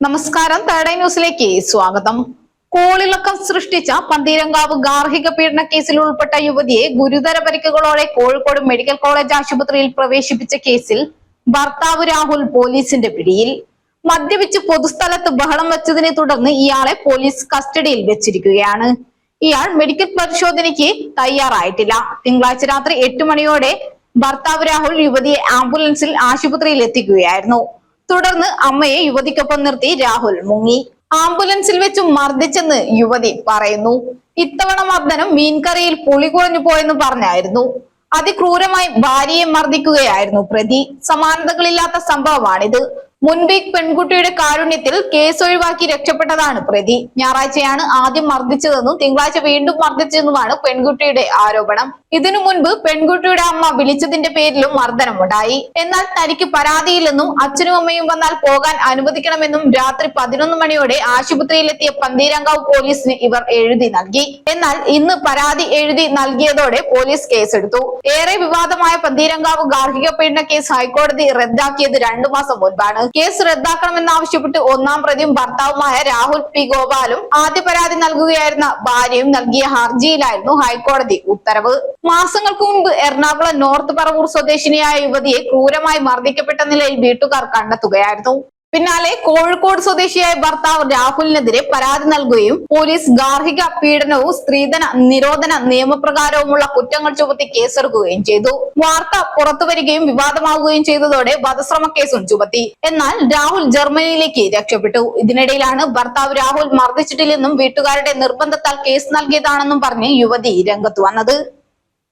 നമസ്കാരം. തേർഡ് ന്യൂസിലേക്ക് സ്വാഗതം. കോളിളക്കം സൃഷ്ടിച്ച പന്തീരങ്കാവ് ഗാർഹിക പീഡന കേസിൽ ഉൾപ്പെട്ട യുവതിയെ ഗുരുതര പരിക്കുകളോടെ കോഴിക്കോട് മെഡിക്കൽ കോളേജ് ആശുപത്രിയിൽ പ്രവേശിപ്പിച്ച കേസിൽ ഭർത്താവ് രാഹുൽ പോലീസിന്റെ പിടിയിൽ. മദ്യപിച്ച് പൊതുസ്ഥലത്ത് ബഹളം വെച്ചതിനെ തുടർന്ന് ഇയാളെ പോലീസ് കസ്റ്റഡിയിൽ വെച്ചിരിക്കുകയാണ്. ഇയാൾ മെഡിക്കൽ പരിശോധനയ്ക്ക് തയ്യാറായിട്ടില്ല. തിങ്കളാഴ്ച രാത്രി എട്ട് മണിയോടെ ഭർത്താവ് രാഹുൽ യുവതിയെ ആംബുലൻസിൽ ആശുപത്രിയിൽ എത്തിക്കുകയായിരുന്നു. തുടർന്ന് അമ്മയെ യുവതിക്കൊപ്പം നിർത്തി രാഹുൽ മുങ്ങി. ആംബുലൻസിൽ വെച്ച് മർദ്ദിച്ചെന്ന് യുവതി പറയുന്നു. ഇത്തവണ മർദ്ദനം മീൻകറിയിൽ പുളി കുറഞ്ഞു പോയെന്ന് പറഞ്ഞായിരുന്നു. അതിക്രൂരമായി ഭാര്യയെ മർദ്ദിക്കുകയായിരുന്നു പ്രതി. സമാനതകളില്ലാത്ത സംഭവമാണിത്. മുൻപ് ഈ പെൺകുട്ടിയുടെ കാരുണ്യത്തിൽ കേസ് ഒഴിവാക്കി രക്ഷപ്പെട്ടതാണ് പ്രതി. ഞായറാഴ്ചയാണ് ആദ്യം മർദ്ദിച്ചതെന്നും തിങ്കളാഴ്ച വീണ്ടും മർദ്ദിച്ചതെന്നുമാണ് പെൺകുട്ടിയുടെ ആരോപണം. ഇതിനു മുൻപ് പെൺകുട്ടിയുടെ അമ്മ വിളിച്ചതിന്റെ പേരിലും മർദ്ദനമുണ്ടായി. എന്നാൽ തനിക്ക് പരാതിയില്ലെന്നും അച്ഛനും അമ്മയും വന്നാൽ പോകാൻ അനുവദിക്കണമെന്നും രാത്രി പതിനൊന്ന് മണിയോടെ ആശുപത്രിയിലെത്തിയ പന്തീരങ്കാവ് പോലീസിന് ഇവർ എഴുതി നൽകി. എന്നാൽ ഇന്ന് പരാതി എഴുതി നൽകിയതോടെ പോലീസ് കേസെടുത്തു. ഏറെ വിവാദമായ പന്തീരങ്കാവ് ഗാർഹിക പീഡന കേസ് ഹൈക്കോടതി റദ്ദാക്കിയത് രണ്ടു മാസം മുൻപാണ്. കേസ് റദ്ദാക്കണമെന്നാവശ്യപ്പെട്ട് ഒന്നാം പ്രതിയും ഭർത്താവുമായ രാഹുൽ പി ഗോപാലും ആദ്യ പരാതി നൽകുകയായിരുന്ന ഭാര്യയും നൽകിയ ഹർജിയിലായിരുന്നു ഹൈക്കോടതി ഉത്തരവ്. മാസങ്ങൾക്ക് മുൻപ് എറണാകുളം നോർത്ത് പറവൂർ സ്വദേശിനിയായ യുവതിയെ ക്രൂരമായി മർദ്ദിക്കപ്പെട്ട നിലയിൽ വീട്ടുകാർ കണ്ടെത്തുകയായിരുന്നു. പിന്നാലെ കോഴിക്കോട് സ്വദേശിയായ ഭർത്താവ് രാഹുലിനെതിരെ പരാതി നൽകുകയും പോലീസ് ഗാർഹിക പീഡനവും സ്ത്രീധന നിരോധന നിയമപ്രകാരവുമുള്ള കുറ്റങ്ങൾ ചുമത്തി കേസെടുക്കുകയും ചെയ്തു. വാർത്ത പുറത്തുവരികയും വിവാദമാവുകയും ചെയ്തതോടെ വധശ്രമ കേസും ചുമത്തി. എന്നാൽ രാഹുൽ ജർമ്മനിയിലേക്ക് രക്ഷപ്പെട്ടു. ഇതിനിടയിലാണ് ഭർത്താവ് രാഹുൽ മർദ്ദിച്ചിട്ടില്ലെന്നും വീട്ടുകാരുടെ നിർബന്ധത്താൽ കേസ് നൽകിയതാണെന്നും പറഞ്ഞ് യുവതി രംഗത്ത് വന്നത്.